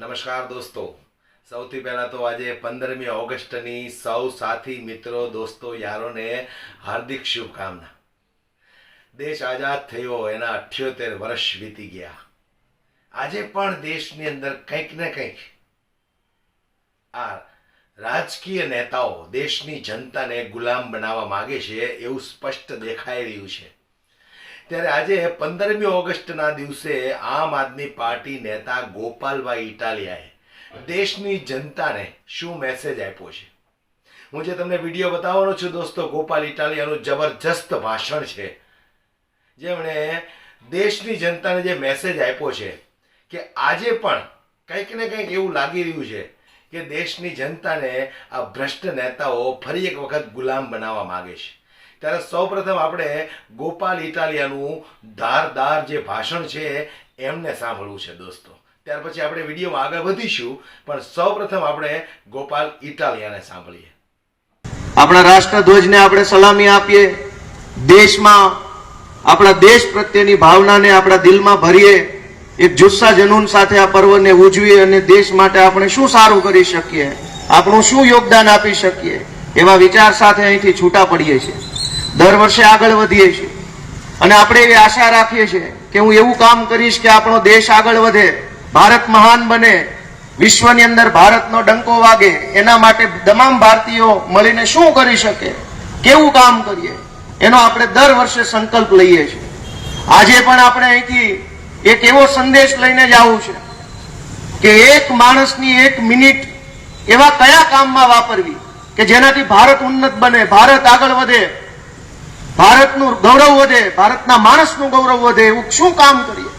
નમસ્કાર દોસ્તો. સૌથી પહેલાં તો આજે પંદરમી ઓગસ્ટની સૌ સાથી મિત્રો, દોસ્તો, યારોને હાર્દિક શુભકામના. દેશ આઝાદ થયો, એના અઠ્યોતેર વર્ષ વીતી ગયા. આજે પણ દેશની અંદર કંઈક ને કંઈક આ રાજકીય નેતાઓ દેશની જનતાને ગુલામ બનાવવા માગે છે એવું સ્પષ્ટ દેખાઈ રહ્યું છે. ત્યારે આજે પંદરમી ઓગસ્ટના દિવસે આમ આદમી પાર્ટી નેતા ગોપાલભાઈ ઇટાલિયાએ દેશની જનતાને શું મેસેજ આપ્યો છે? હું જે તમને વીડિયો બતાવવાનો છું દોસ્તો, ગોપાલ ઇટાલિયાનું જબરજસ્ત ભાષણ છે. જેમણે દેશની જનતાને જે મેસેજ આપ્યો છે કે આજે પણ કંઈક ને કંઈક એવું લાગી રહ્યું છે કે દેશની જનતાને આ ભ્રષ્ટ નેતાઓ ફરી એક વખત ગુલામ બનાવવા માગે છે. ત્યારે સૌપ્રથમ આપણે ગોપાલ ઇટાલિયાનું ધારદાર જે ભાષણ છે, એમને સાંભળવું છે દોસ્તો. ત્યાર પછી આપણે વિડીયોમાં આગળ વધીશું, પણ સૌપ્રથમ આપણે ગોપાલ ઇટાલિયાને સાંભળીએ. આપણા રાષ્ટ્રધ્વજને આપણે સલામી આપીએ, દેશમાં, આપણા દેશ પ્રત્યેની ભાવનાને આપણા દિલમાં ભરીએ, એક જુસ્સા જનૂન સાથે આ પર્વને ઉજવીએ અને દેશ માટે આપણે શું સારું કરી શકીએ, આપણું શું યોગદાન આપી શકીએ, એવા વિચાર સાથે અહીંથી છૂટા પડીએ છીએ. દર વર્ષે આગળ વધીએ છીએ. અને આપણે એવી આશા રાખીએ છીએ કે હું એવું કામ કરીશ કે આપણો દેશ આગળ વધે, ભારત મહાન બને, વિશ્વની અંદર ભારતનો ડંકો વાગે, એના માટે તમામ ભારતીયો મળીને શું કરી શકે, કેવું કામ કરીએ, એનો આપણે દર વર્ષે સંકલ્પ લઈએ છીએ. આજે પણ આપણે અહીંથી એક એવો સંદેશ લઈને જ આવું છે કે એક માણસની એક મિનિટ એવા કયા કામમાં વાપરવી કે જેનાથી ભારત ઉન્નત બને, ભારત આગળ વધે ભારતનું ગૌરવ વધે, ભારતના માણસનું ગૌરવ વધે, એવું શું કામ કરીએ?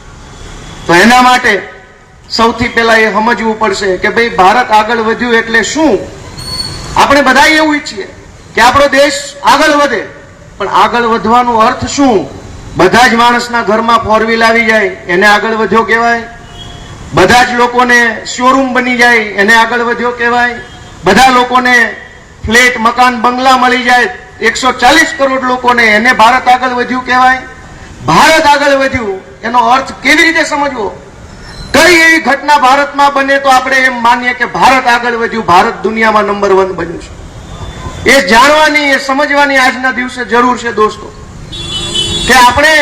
તો એના માટે સૌથી પહેલા એ સમજવું પડશે કે ભાઈ ભારત આગળ વધ્યું એટલે શું? આપણે બધા એવું ઈચ્છીએ કે આપણો દેશ આગળ વધે, પણ આગળ વધવાનો અર્થ શું? બધા જ માણસના ઘરમાં ફોર વ્હીલ આવી જાય, એને આગળ વધ્યો કહેવાય. બધા જ લોકોને શોરૂમ બની જાય, એને આગળ વધ્યો કહેવાય. બધા લોકોને ફ્લેટ, મકાન, બંગલા મળી જાય એકસો ચાલીસ કરોડ લોકોને એને ભારત આગળ વધ્યું કહેવાય. ભારત આગળ વધ્યું, એનો અર્થ કેવી રીતે સમજવો? કઈ એવી ઘટના ભારતમાં બને તો આપણે એમ માનીએ કે ભારત આગળ વધ્યું, ભારત દુનિયામાં નંબર વન બન્યું છે. એ જાણવાની, એ સમજવાની આજના દિવસે જરૂર છે દોસ્તો. કે આપણે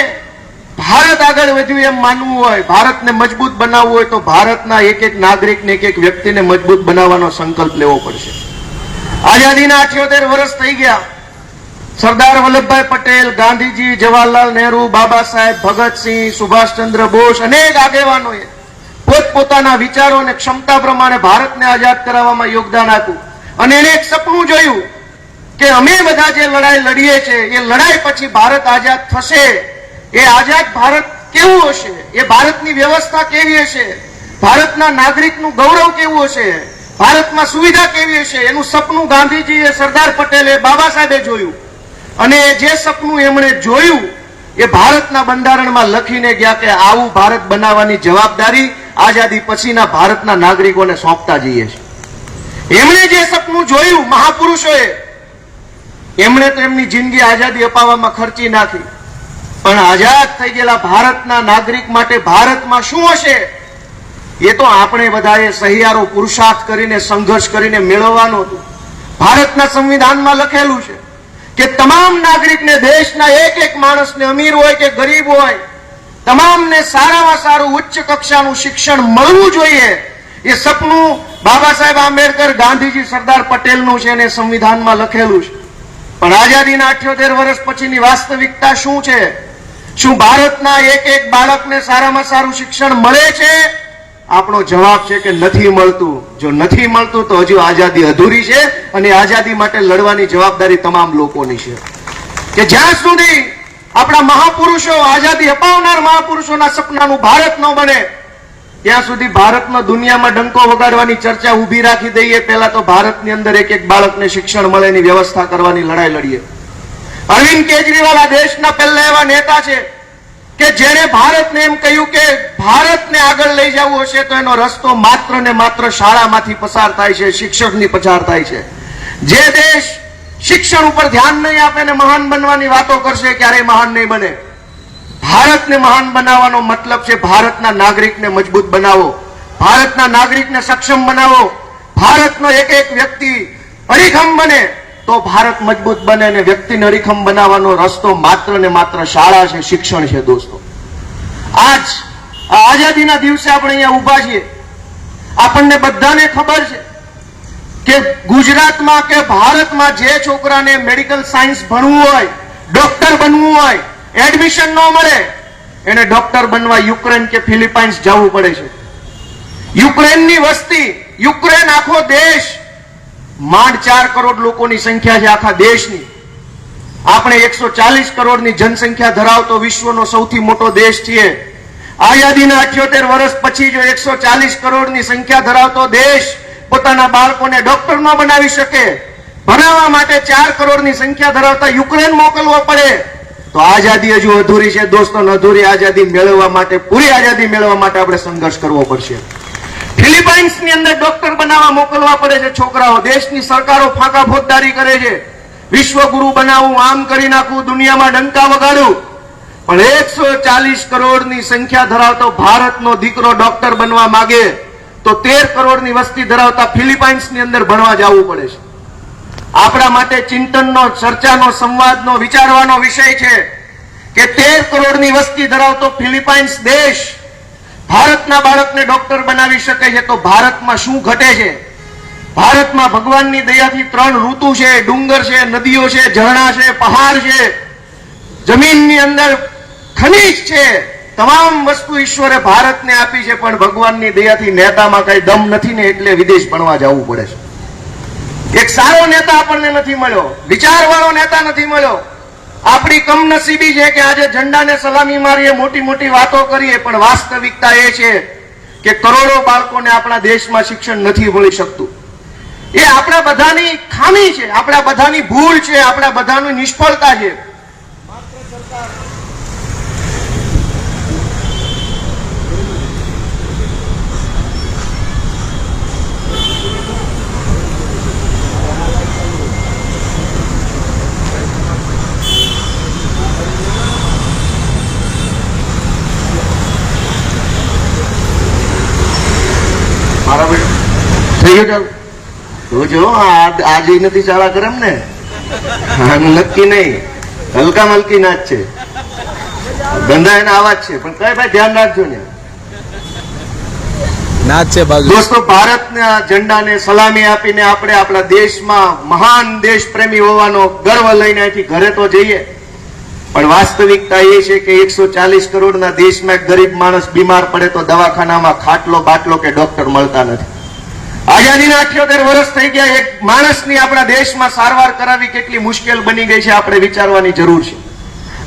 ભારત આગળ વધ્યું એમ માનવું હોય, ભારતને મજબૂત બનાવવું હોય તો ભારતના એક એક નાગરિકને એક એક વ્યક્તિને મજબૂત બનાવવાનો સંકલ્પ લેવો પડશે. આઝાદીના અઠ્યોતેર વર્ષ થઈ ગયા. સરદાર વલ્લભભાઈ પટેલ, ગાંધીજી, જવાહરલાલ નહેરુ, બાબા સાહેબ, ભગતસિંહ, સુભાષચંદ્ર બોઝ અનેક આગેવાનોએ પોતપોતાના વિચારો અને ક્ષમતા પ્રમાણે ભારતને આઝાદ કરાવવામાં યોગદાન આપ્યું. અને એને એક સપનું જોયું કે અમે બધા જે લડાઈ લડીએ છીએ એ લડાઈ પછી ભારત આઝાદ થશે. એ આઝાદ ભારત કેવું હશે? એ ભારતની વ્યવસ્થા કેવી હશે? ભારતના નાગરિકનું ગૌરવ કેવું હશે? ભારતમાં સુવિધા કેવી હશે? એનું સપનું ગાંધીજીએ, સરદાર પટેલે, બાબા સાહેબે જોયું. અને જે સપનું એમણે જોયું, એ ભારતના બંધારણમાં લખીને ગયા કે આવું ભારત બનાવવાની જવાબદારી આઝાદી પછીના ભારતના નાગરિકોને સોંપતા જઈએ છીએ. એમણે જે સપનું જોયું મહાપુરુષોએ, એમણે તો એમની જિંદગી આઝાદી અપાવવામાં ખર્ચી નાખી. પણ આઝાદ થઈ ગયેલા ભારતના નાગરિક માટે ભારતમાં શું હશે? એ તો આપણે બધાએ સહિયારો પુરુષાર્થ કરીને સંઘર્ષ કરીને મેળવવાનું હતું. ભારતના સંવિધાનમાં લખેલું છે કે તમામ નાગરિકને દેશના એક એક માણસને અમીર હોય કે ગરીબ હોય, તમામને સારામાં સારું ઉચ્ચ કક્ષાનું શિક્ષણ મળવું જોઈએ. એ સપનું બાબા સાહેબ આંબેડકર ગાંધીજી સરદાર પટેલનું છે અને સંવિધાનમાં લખેલું છે. પણ આઝાદીના અઠ્યોતેર વર્ષ પછીની વાસ્તવિકતા શું છે? શું ભારતના એક એક બાળકને સારામાં સારું શિક્ષણ મળે છે? આપણો જવાબ છે કે નથી મળતું. જો નથી મળતું તો હજુ આઝાદી અધૂરી છે અને આઝાદી માટે લડવાની જવાબદારી તમામ લોકોની છે. કે જ્યાં સુધી આપણા મહાપુરુષો આઝાદી અપાવનાર મહાપુરુષોના સપનાનું ભારત ન બને, ત્યાં સુધી ભારતમાં દુનિયામાં ડંકો વગાડવાની ચર્ચા ઊભી રાખી દઈએ, પહેલા તો ભારતની અંદર એક એક બાળકને શિક્ષણ મળે એની વ્યવસ્થા કરવાની લડાઈ લડીએ. અરવિંદ કેજરીવાલ આ દેશના પહેલા એવા નેતા છે. કે જેણે ભારતને એમ કહ્યું કે ભારતને આગળ લઈ જવું હશે તો એનો રસ્તો માત્ર ને માત્ર શાળામાંથી પસાર થાય છે, શિક્ષકની પસાર થાય છે. જે દેશ શિક્ષણ ઉપર ધ્યાન નહીં આપે ને મહાન બનવાની વાતો કરશે, ક્યારેય મહાન નહીં બને. ભારતને મહાન બનાવવાનો મતલબ છે ભારતના નાગરિકને મજબૂત બનાવો. ભારતના નાગરિકને સક્ષમ બનાવો. ભારતનો એક એક વ્યક્તિ અડીખમ બને. તો ભારત મજબૂત બને અને વ્યક્તિ નરીખમ બનાવવાનો રસ્તો માત્ર ને માત્ર શાળા છે, શિક્ષણ છે, દોસ્તો. આજ આઝાદીના દિવસે આપણે અહીંયા ઊભા છીએ. આપણને બધાને ખબર છે કે ગુજરાતમાં કે ભારતમાં જે છોકરાને મેડિકલ સાયન્સ ભણવું હોય, ડોક્ટર બનવું હોય, એડમિશન ન મળે, એને ડોક્ટર બનવા યુક્રેન કે ફિલિપાઇન્સ જવું પડે છે. યુક્રેનની વસ્તી, યુક્રેન આખો દેશ માંડ ચાર કરોડ લોકોની સંખ્યા છે આખા દેશની. આપણે એકસો ચાલીસ કરોડની જનસંખ્યા ધરાવતો વિશ્વનો સૌથી મોટો દેશ છીએ. આઝાદીના અઠ્યોતેર વર્ષ પછી જો એકસો ચાલીસ કરોડની સંખ્યા ધરાવતો દેશ પોતાના બાળકોને ડોક્ટર ન બનાવી શકે, ભણાવવા માટે ચાર કરોડની સંખ્યા ધરાવતા યુક્રેન મોકલવો પડે, તો આઝાદી હજુ અધૂરી છે. દોસ્તો, અધૂરી આઝાદી મેળવવા માટે, પૂરી આઝાદી મેળવવા માટે આપણે સંઘર્ષ કરવો પડશે. ફિલિપાઇન્સની અંદર ડોક્ટર બનાવવા મોકલવા પડે છે છોકરાઓ. દેશની સરકારો ફાંકા ફોજદારી કરે છે. વિશ્વગુરુ બનાવું, આમ કરી નાખું દુનિયામાં ડંકા વગાડું. પણ એકસો ચાલીસ કરોડની સંખ્યા ધરાવતો ભારતનો દીકરો ડોક્ટર બનવા માંગે તો તેર કરોડની વસ્તી ધરાવતા ફિલિપાઇન્સની અંદર ભણવા જવું પડે છે. આપણા માટે ચિંતનનો, ચર્ચાનો, સંવાદનો, વિચારવાનો વિષય છે કે તેર કરોડની વસ્તી ધરાવતો ફિલિપાઇન્સ દેશ ભારતના બાળકને ડોક્ટર બનાવી શકે છે તો ભારતમાં શું ઘટે છે? ભારતમાં ભગવાનની દયાથી ત્રણ ઋતુ છે. ડુંગર છે, નદીઓ છે, ઝરણા છે, પહાડ છે. જમીનની અંદર ખનીજ છે. તમામ વસ્તુ ઈશ્વરે ભારતને આપી છે, પણ ભગવાનની દયાથી નેતામાં કઈ દમ નથી ને એટલે વિદેશ ભણવા જવું પડે છે. એક સારો નેતા આપણને નથી મળ્યો. વિચારવાળો નેતા નથી મળ્યો. આપણી કમનસીબી છે કે આજે ઝંડાને સલામી મારીએ, મોટી મોટી વાતો કરીએ, પણ વાસ્તવિકતા એ છે કે કરોડો બાળકોને આપણા દેશમાં શિક્ષણ નથી મળી શકતું. એ આપણા બધાની ખામી છે, આપણા બધાની ભૂલ છે, આપણા બધાની નિષ્ફળતા છે મારા ચાલુ તો જો આ- આજે નથી ચાલા કરમ ને? નક્કી નહીં. હલકા મલકી નાચ છે. ગંધા એના આવાજ છે પણ કઈ ભાઈ ધ્યાન રાખજો ને. નાચ છે બાજુ. દોસ્તો ભારતના ઝંડાને સલામી આપીને આપણે આપણા દેશમાં મહાન દેશ પ્રેમી હોવાનો ગર્વ લઈને અહીંથી ઘરે તો જઈએ. પણ વાસ્તવિકતા એ છે કે એકસો ચાલીસ કરોડના દેશમાં ગરીબ માણસ બીમાર પડે તો દવાખાનામાં ખાટલો બાટલો કે ડોક્ટર મળતા નથી. આઝાદીના અઠ્યોતેર વર્ષ થઈ ગયા, એક માણસની આપણા દેશમાં સારવાર કરાવી કેટલી મુશ્કેલ બની ગઈ છે આપણે વિચારવાની જરૂર છે.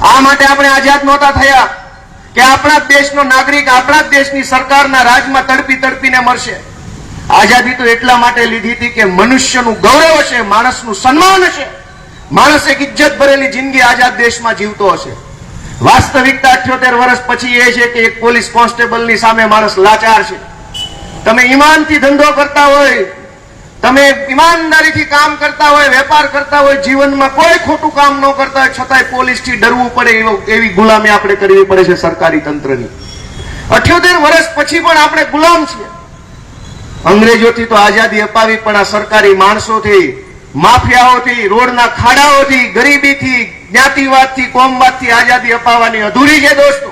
આ માટે આપણે આઝાદ નહોતા થયા કે આપણા દેશનો નાગરિક આપણા જ દેશની સરકારના રાજમાં તડપી તડપીને મરશે. આઝાદી તો એટલા માટે લીધી હતી કે મનુષ્યનું ગૌરવ હશે, માણસનું સન્માન હશે. માણસ એક ઇજ્જત ભરેલી જિંદગી આઝાદ દેશમાં જીવતો હશે. વાસ્તવિકતા અઠ્યોતેર વર્ષ પછી એ છે કે એક પોલીસ કોન્સ્ટેબલની સામે માણસ લાચાર છે. તમે ઈમાનથી ધંધો કરતા હોય, તમે ઈમાનદારીથી કામ કરતા હોય, વેપાર કરતા હોય, જીવનમાં કોઈ ખોટું કામ ન કરતા હોય, છતાંય પોલીસથી ડરવું પડે એવી ગુલામી આપણે કરવી પડે છે સરકારી તંત્રની. અઠ્યોતેર વર્ષ પછી પણ આપણે ગુલામ છીએ. અંગ્રેજોથી તો આઝાદી અપાવી, પણ આ સરકારી માણસોથી, માફિયાઓથી, રોડના ખાડાઓથી, ગરીબીથી, જ્ઞાતિવાદથી, કોમવાદથી આઝાદી અપાવવાની અધૂરી છે દોસ્તો.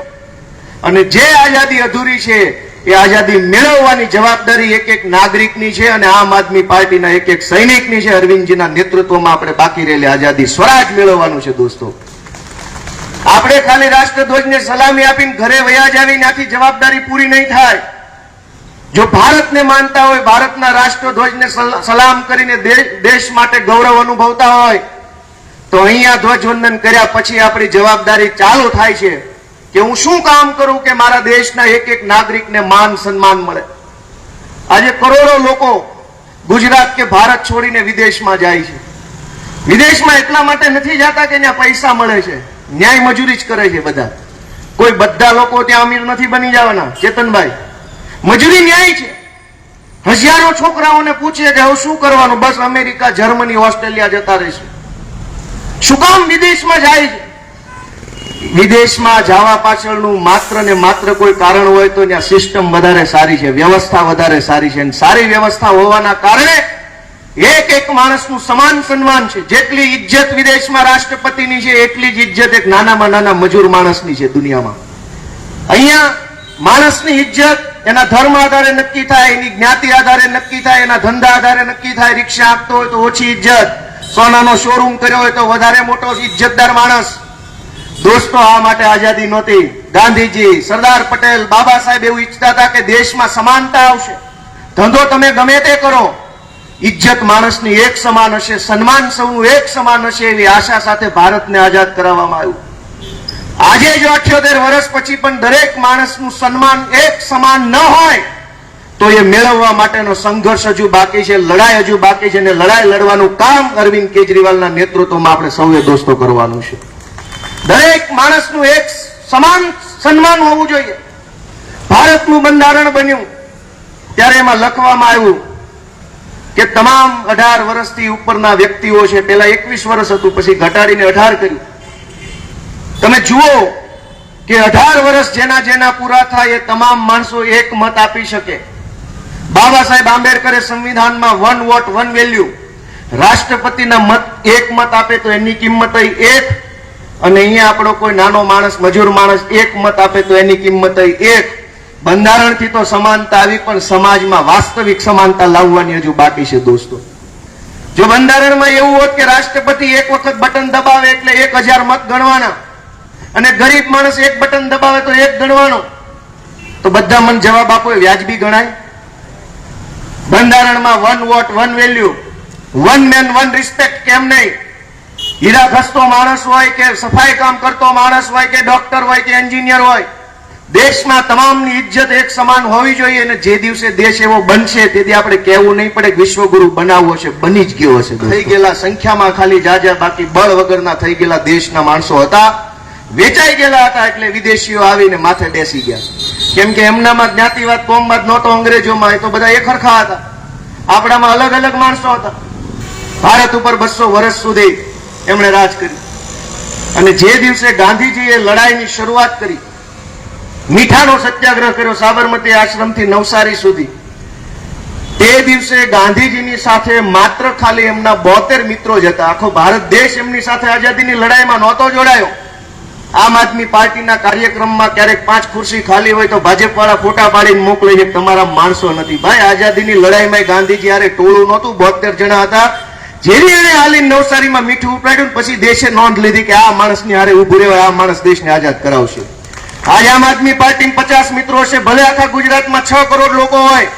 અને જે આઝાદી અધૂરી છે એ આઝાદી મેળવવાની જવાબદારી એક એક નાગરિકની છે અને આમ આદમી પાર્ટીના એક એક સૈનિકની છે. અરવિંદજીના નેતૃત્વમાં આપણે બાકી રહેલી આઝાદી સ્વરાજ મેળવવાનું છે દોસ્તો. આપણે ખાલી રાષ્ટ્રધ્વજને સલામી આપીને ઘરે વયા જાવીને આખી જવાબદારી પૂરી નહીં થાય. જો ભારતને માનતા હોય, ભારતના રાષ્ટ્રધ્વજને સલ- સલામ કરીને દેશ માટે ગૌરવ અનુભવતા હોય, તો અહીંયા ધ્વજવંદન કર્યા પછી આપણી જવાબદારી ચાલુ થાય છે. કે હું શું કામ કરું કે મારા દેશના એક એક નાગરિકને માન સન્માન મળે? આજે કરોડો લોકો ગુજરાત કે ભારત છોડીને વિદેશમાં જાય છે. વિદેશમાં એટલા માટે નથી જતા કે ત્યાં પૈસા મળે છે. ન્યાય મજૂરી જ કરે છે બધા. કોઈ બધા લોકો ત્યાં અમીર નથી બની જવાના. ચેતનભાઈ, મજૂરી ન્યાય છે. હજારો છોકરાઓને પૂછે કે હવે શું કરવાનું? બસ અમેરિકા, જર્મની, ઓસ્ટ્રેલિયા જતા રહેશે. શું કામ વિદેશમાં જાય છે? વિદેશમાં જવા પાછળનું માત્ર ને માત્ર કોઈ કારણ હોય તો ત્યાં સિસ્ટમ વધારે સારી છે, વ્યવસ્થા વધારે સારી છે. સારી વ્યવસ્થા હોવાના કારણે એક એક માણસનું સમાન સન્માન છે. જેટલી ઇજ્જત વિદેશમાં રાષ્ટ્રપતિની છે, એટલી જ ઇજ્જત એક નાનામાં નાના મજૂર માણસની છે દુનિયામાં. અહીંયા માણસની ઇજ્જત એના ધર્મ આધારે નક્કી થાય, એની જ્ઞાતિ આધારે નક્કી થાય, એના ધંધા આધારે નક્કી થાય, રિક્ષા આપતો હોય તો ઓછી ઇજ્જત. સોનાનો શોરૂમ કર્યો હોય તો વધારે મોટો ઇજ્જતદાર માણસ. દોસ્તો, આ માટે આઝાદી નહોતી. ગાંધીજી, સરદાર પટેલ, બાબા સાહેબ એવું ઈચ્છતા હતા કે દેશમાં સમાનતા આવશે. ધંધો તમે ગમે તે કરો. ઇજ્જત માણસની એક સમાન હશે, સન્માન સૌનું એક સમાન હશે એવી આશા સાથે ભારતને આઝાદ કરાવવામાં આવ્યું. આજે જો અઠ્યોતેર વર્ષ પછી પણ દરેક માણસનું સન્માન એક સમાન ન હોય, તો એ મેળવવા માટેનો સંઘર્ષ હજુ બાકી છે, લડાઈ હજુ બાકી છે, અને લડાઈ લડવાનું કામ અરવિંદ કેજરીવાલના નેતૃત્વમાં આપણે સૌએ દોસ્તો કરવાનું છે. દરેક માણસનું એક સમાન સન્માન હોવું જોઈએ. ભારતનું બંધારણ બન્યું ત્યારે એમાં લખવામાં આવ્યું કે તમામ અઢાર વર્ષથી ઉપરના વ્યક્તિઓ છે પેલા એકવીસ વર્ષ હતું, પછી ઘટાડીને અઢાર કર્યું. તમે જુઓ કે અઢાર વર્ષ જેના જેના પૂરા થાય એ તમામ માણસો એક મત આપી શકે. બાબા સાહેબ આંબેડકરે સંવિધાનમાં વન વોટ વન વેલ્યુ. રાષ્ટ્રપતિના મત એક મત આપે તો એની કિંમત એક અને અહીંયા આપણો કોઈ નાનો માણસ, મજૂર માણસ, એક મત આપે તો એની કિંમત એક. બંધારણથી તો સમાનતા આવી, પણ સમાજમાં વાસ્તવિક સમાનતા લાવવાની હજુ બાકી છે દોસ્તો. જો બંધારણમાં એવું હોત કે રાષ્ટ્રપતિ એક વખત બટન દબાવે એટલે એક હજાર મત ગણવાના, અને ગરીબ માણસ એક બટન દબાવે તો એક ગણવાનો, તો બધા મન જવાબ આપો વ્યાજબી ગણાય? બંધારણમાં one vote, one value. One man, one respect, કેમ નહીં? હીરા ઘસતો માણસ હોય કે સફાઈ કામ કરતો માણસ હોય કે ડોક્ટર હોય કે એન્જિનિયર હોય દેશમાં તમામની ઇજ્જત એક સમાન હોવી જોઈએ અને જે દિવસે દેશ એવો બનશે તેથી આપણે કહેવું નહીં પડે વિશ્વગુરુ બનાવવો છે, બની જ ગયો હશે થઈ ગયેલા સંખ્યામાં ખાલી જાજા બાકી બળ વગરના થઈ ગયેલા દેશના માણસો હતા. વેચાઈ ગયેલા હતા એટલે વિદેશીઓ આવીને માથે બેસી ગયા. કેમ કે એમનામાં જ્ઞાતિવાદ, કોમવાદ નહોતો અંગ્રેજોમાં, એ તો બધા એક હતા. આપણામાં અલગ અલગ માણસો હતા. ભારત ઉપર બસો વર્ષ સુધી એમણે રાજ કર્યું. અને જે દિવસે ગાંધીજીએ લડાઈની શરૂઆત કરી, મીઠાનો સત્યાગ્રહ કર્યો સાબરમતી આશ્રમથી નવસારી સુધી, તે દિવસે ગાંધીજીની સાથે માત્ર ખાલી એમના બોતેર મિત્રો જ હતા. આખો ભારત દેશ એમની સાથે આઝાદીની લડાઈમાં નહોતો જોડાયો. આમ આદમી પાર્ટીના કાર્યક્રમમાં ક્યારેક પાંચ ખુરશી ખાલી હોય તો ભાજપ વાળા ફોટા પાડીને મોકલે છે તમારા માણસો નથી. ભાઈ, આઝાદીની લડાઈમાં ગાંધીજી આરે ટોળું નહોતું. બોતેર જણા હતા. જેની એને હાલી નવસારીમાં મીઠું ઉપાડ્યું પછી દેશે નોંધ લીધી કે આ માણસની હારે ઉભું રહેવાય આ માણસ દેશને આઝાદ કરાવશે. આજ આમ આદમી પાર્ટી પચાસ મિત્રો હશે, ભલે આખા ગુજરાતમાં છ કરોડ લોકો હોય,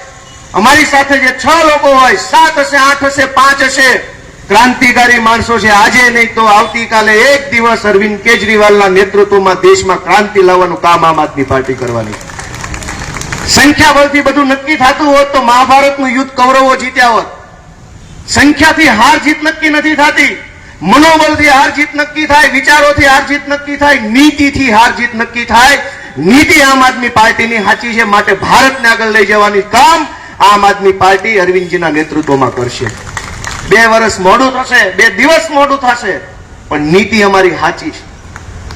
અમારી સાથે જે છ લોકો હોય, સાત હશે, આઠ હશે, પાંચ હશે, ક્રાંતિકારી માણસો છે. આજે નહીં તો આવતીકાલે એક દિવસ અરવિંદ કેજરીવાલના નેતૃત્વમાં દેશમાં ક્રાંતિ લાવવાનું કામ આમ આદમી પાર્ટી કરવાની. સંખ્યાબળથી બધું નક્કી થતું હોત તો મહાભારતનું યુદ્ધ કૌરવો જીત્યા હોત. સંખ્યાથી હાર જીત નક્કી નથી થતી. મનોબળથી હાર જીત નક્કી થાય, વિચારોથી હાર જીત નક્કી થાય, નીતિથી હાર જીત નક્કી થાય. નીતિ આમ આદમી પાર્ટીની સાચી છે, માટે ભારતને આગળ લઈ જવાની કામ આમ આદમી પાર્ટી અરવિંદજીના નેતૃત્વમાં કરશે. બે વર્ષ મોડું થશે, બે દિવસ મોડું થશે, પણ નીતિ અમારી સાચી છે.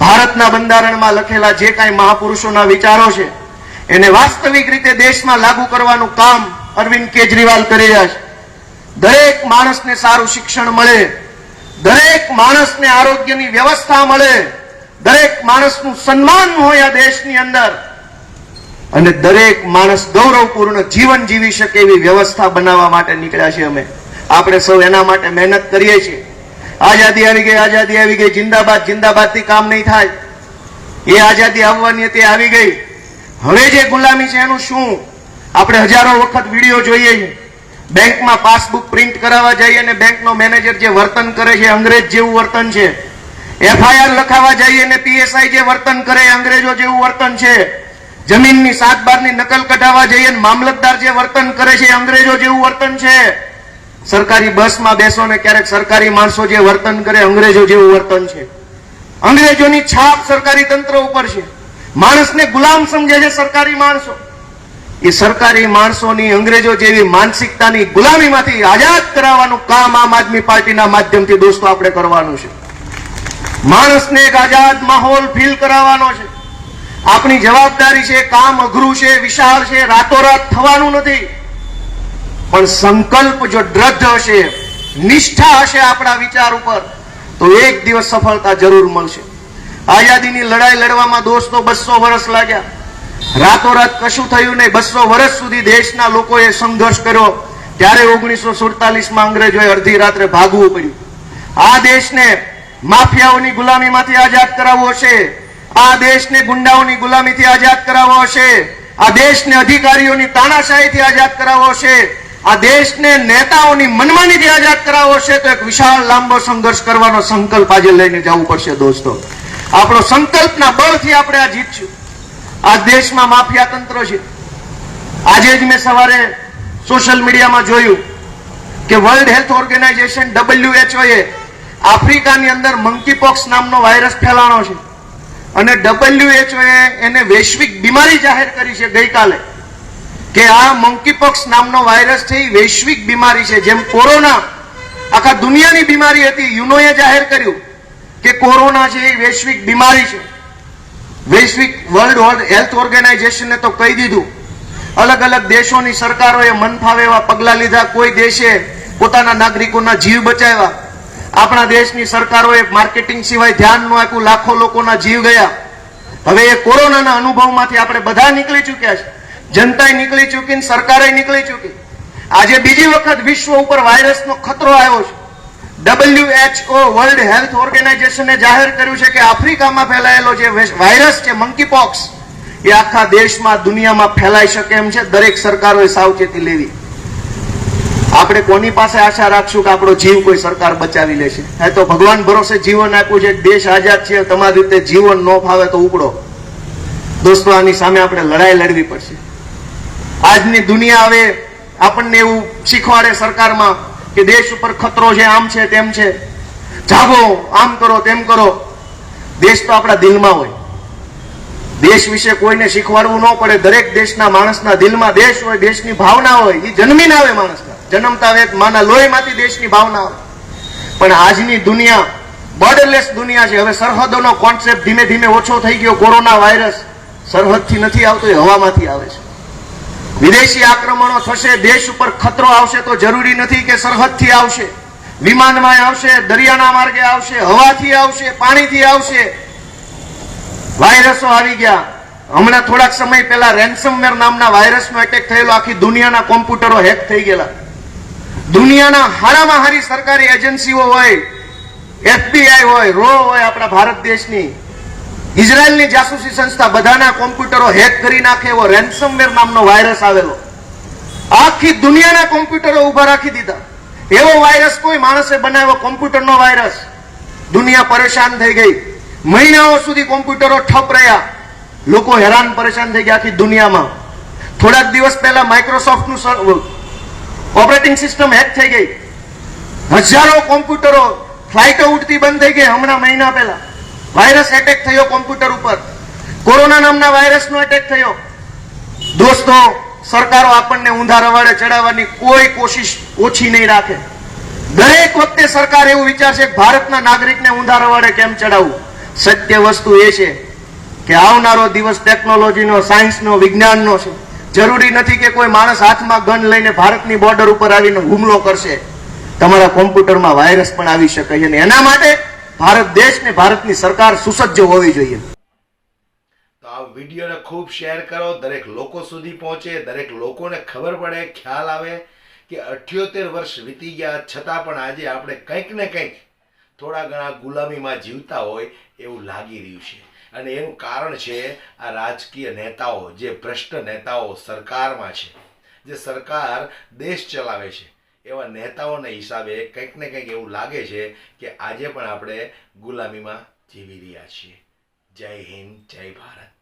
ભારતના બંધારણમાં લખેલા જે કાંઈ મહાપુરુષોના વિચારો છે, એને વાસ્તવિક રીતે દેશમાં લાગુ કરવાનું કામ અરવિંદ કેજરીવાલ કરી રહ્યા છે. દરેક માણસને સારું શિક્ષણ મળે. દરેક માણસને આરોગ્યની વ્યવસ્થા મળે. દરેક માણસનું સન્માન હોય આ દેશની અંદર. અને દરેક માણસ ગૌરવપૂર્ણ જીવન જીવી શકે એવી વ્યવસ્થા બનાવવા માટે નીકળ્યા છીએ અમે. આપણે સૌ એના માટે મહેનત કરીએ છીએ. આઝાદી આવી ગઈ, આઝાદી આવી ગઈ, જિંદાબાદ જિંદાબાદથી કામ નહીં થાય. એ આઝાદી આવવાની હતી, આવી ગઈ. હવે જે ગુલામી છે એનું શું? આપણે હજારો વખત વીડિયો જોઈએ છીએ બેંકમાં પાસબુક પ્રિન્ટ કરાવવા જઈએ અને બેંકનો મેનેજર જે વર્તન કરે છે, અંગ્રેજ જેવું વર્તન છે. એફઆઈઆર લખાવવા જઈએ અને પીએસઆઈ જે વર્તન કરે, અંગ્રેજો જેવું વર્તન છે. જમીનની સાત બારની નકલ કઢાવવા જઈએ અને મામલતદાર જે વર્તન કરે છે, અંગ્રેજો જેવું વર્તન છે. સરકારી બસમાં બેસો ને ક્યારેક સરકારી માણસો જે વર્તન કરે, અંગ્રેજો જેવું વર્તન છે. અંગ્રેજોની છાપ સરકારી તંત્ર ઉપર છે. માણસને ગુલામ સમજે છે સરકારી માણસો. એ સરકારી માણસોની અંગ્રેજો જેવી માનસિકતાની ગુલામીમાંથી આઝાદ કરાવવાનું કામ આમ આદમી પાર્ટીના માધ્યમથી દોસ્તો આપણે કરવાનું છે. માણસને એક આઝાદ માહોલ ફીલ કરાવવાનો છે. આપણી જવાબદારી છે, કામ અઘરું છે, વિશાળ છે, રાતોરાત થવાનું નથી. પણ સંકલ્પ જો દ્રઢ હશે, નિષ્ઠા હશે આપણા વિચાર ઉપર, તો એક દિવસ સફળતા જરૂર મળશે. આઝાદીની લડાઈ લડવામાં દોસ્તો બસો વર્ષ લાગ્યા. રાતોરાત કશું થયું નહીં. બસો વર્ષ સુધી દેશના લોકોએ સંઘર્ષ કર્યો. ત્યારે ઓગણીસો સુડતાલીસમાં અંગ્રેજોએ અડધી રાત્રે ભાગવું પડ્યું. આ દેશને માફિયાઓની ગુલામીમાંથી આઝાદ કરાવવો હશે. આ દેશને ગુંડાઓની ગુલામીથી આઝાદ કરાવવો હશે. આ દેશને અધિકારીઓની તાનાશાહીથી આઝાદ કરાવવો હશે. આ દેશને નેતાઓની મનમાનીથી આઝાદ કરાવવો હશે. તો એક વિશાળ લાંબો સંઘર્ષ કરવાનો સંકલ્પ આજે લઈને જવું પડશે, દોસ્તો. આપણો સંકલ્પના બળથી આપણે આ જીતશું. આ દેશમાં માફિયા તંત્ર છે. આજે જ મેં સવારે સોશિયલ મીડિયામાં જોયું કે વર્લ્ડ હેલ્થ ઓર્ગેનાઇઝેશન ડબલ્યુએચઓ એ આફ્રિકાની અંદર મંકીપોક્સ નામનો વાયરસ ફેલાણો છે. અને ડબલ્યુએચઓ એને વૈશ્વિક બીમારી જાહેર કરી છે ગઈકાલે કે આ મંકીપોક્સ નામનો વાયરસ છે એ વૈશ્વિક બીમારી છે. જેમ કોરોના, આખા દુનિયાની બીમારી હતી. યુનોએ જાહેર કર્યું કે કોરોના છે એ વૈશ્વિક બીમારી છે. વૈશ્વિક વર્લ્ડ હેલ્થ ઓર્ગેનાઇઝેશને તો કહી દીધું. અલગ અલગ દેશોની સરકારોએ મન ફાવે એવા પગલાં લીધા. કોઈ દેશે પોતાના નાગરિકોના જીવ બચાવ્યા. આપણા દેશની સરકારોએ માર્કેટિંગ સિવાય ધ્યાન ન આપ્યું. લાખો લોકોના જીવ ગયા. હવે એ કોરોનાના અનુભવમાંથી આપણે બધા નીકળી ચૂક્યા છે. જનતાએ નીકળી ચૂકી ને સરકારે નીકળી ચૂકી. આજે બીજી વખત વિશ્વ ઉપર વાયરસનો ખતરો આવ્યો છે. WHO વર્લ્ડ હેલ્થ ઓર્ગેનાઇઝેશને જાહેર કર્યું છે કે આફ્રિકામાં ફેલાયેલો જે વાયરસ છે મંકીપોક્સ એ આખા દેશમાં, દુનિયામાં ફેલાઈ શકે એમ છે. દરેક સરકારોએ સાવચેતી લેવી. આપણે કોની પાસે આશા રાખશું કે આપણો જીવ કોઈ સરકાર બચાવી લેશે? હે તો ભગવાન ભરોસે જીવન આપ્યું છે. દેશ આઝાદ છે, તમારી રીતે જીવન ન ફાવે તો ઉપડો. દોસ્તો, આની સામે આપણે લડાઈ લડવી પડશે. આજની દુનિયા હવે આપણને એવું શીખવાડે સરકારમાં કે દેશ ઉપર ખતરો છે, આમ છે, તેમ છે. જાગો, આમ કરો, તેમ કરો. દેશ તો આપણા દિલમાં હોય. દેશ વિશે કોઈને શીખવાડવું ન પડે. દરેક દેશના માણસના દિલમાં દેશ હોય, દેશની ભાવના હોય. એ જન્મીને આવે માણસના. જન્મતા વેત માના લોહીમાંથી દેશની ભાવના આવે. પણ આજની દુનિયા બોર્ડરલેસ દુનિયા છે. હવે સરહદોનો કોન્સેપ્ટ ધીમે ધીમે ઓછો થઈ ગયો. કોરોના વાયરસ સરહદથી નથી આવતો, એ હવામાંથી આવે છે. વિદેશી આક્રમણો થશે, દેશ ઉપર ખતરો આવશે તો જરૂરી નથી કે સરહદથી આવશે. વિમાનમાં આવશે, દરિયાના માર્ગે આવશે, હવાથી આવશે, પાણીથી આવશે. વાયરસો આવી ગયા. હમણાં થોડાક સમય પહેલા રેન્સમવેર નામના વાયરસનો એટેક થયેલો, આખી દુનિયાના કોમ્પ્યુટરો હેક થઈ ગયેલા. દુનિયાના હારામાં હારી સરકારી એજન્સીઓ હોય એફબીઆઈ હોય રો હોય આપણા ભારત દેશની. ઇઝરાયલની જાસૂસી સંસ્થા બધાના કોમ્પ્યુટરો હેક કરી નાખે એવો રેન્સમવેર નામનો વાયરસ આવેલો. આખી દુનિયાના કોમ્પ્યુટરો ઊભા રાખી દીધા. એવો વાયરસ કોઈ માણસે બનાવ્યો? કોમ્પ્યુટરનો વાયરસ દુનિયા પરેશાન થઈ ગઈ. મહિનાઓ સુધી કોમ્પ્યુટરો ઠપ રહ્યા. લોકો હેરાન પરેશાન થઈ ગયા આખી દુનિયામાં. થોડાક દિવસ પહેલા માઇક્રોસોફ્ટનું ઓપરેટિંગ સિસ્ટમ હેક થઈ ગઈ. હજારો કોમ્પ્યુટરો ફ્લાઇટો ઉડતી બંધ થઈ ગઈ હમણાં મહિના પહેલા. વાયરસ એટેક થયો કોમ્પ્યુટર ઉપર. કોરોના નામના વાયરસનો એટેક થયો. દોસ્તો, સરકારો આપણને ઊંધા રવાડે ચડાવવાની કોઈ કોશિશ ઓછી નહીં રાખે. દરેક વખતે સરકાર એવું વિચારશે ભારતના નાગરિકને ઊંધા રવાડે કેમ ચડાવવું? સત્ય વસ્તુ એ છે કે આવનારો દિવસ ટેકનોલોજીનો સાયન્સનો વિજ્ઞાનનો છે. જરૂરી નથી કે કોઈ માણસ હાથમાં ગન લઈને ભારતની બોર્ડર ઉપર આવીને હુમલો કરશે. તમારા કોમ્પ્યુટરમાં વાયરસ પણ આવી શકે છે અને એના માટે ભારત દેશ ને ભારતની સરકાર સુસજ્જ હોવી જોઈએ. તો આ વિડીયોને ખૂબ શેર કરો. દરેક લોકો સુધી પહોંચે. દરેક લોકોને ખબર પડે, ખ્યાલ આવે કે અઠ્યોતેર વર્ષ વીતી ગયા. છતાં પણ આજે આપણે કંઈક ને કંઈક થોડા ઘણા ગુલામીમાં જીવતા હોય એવું લાગી રહ્યું છે. અને એનું કારણ છે આ રાજકીય નેતાઓ, જે ભ્રષ્ટ નેતાઓ સરકારમાં છે, જે સરકાર દેશ ચલાવે છે. એવા નેતાઓના હિસાબે કંઈક ને કંઈક એવું લાગે છે કે આજે પણ આપણે ગુલામીમાં જીવી રહ્યા છીએ. જય હિન્દ, જય ભારત.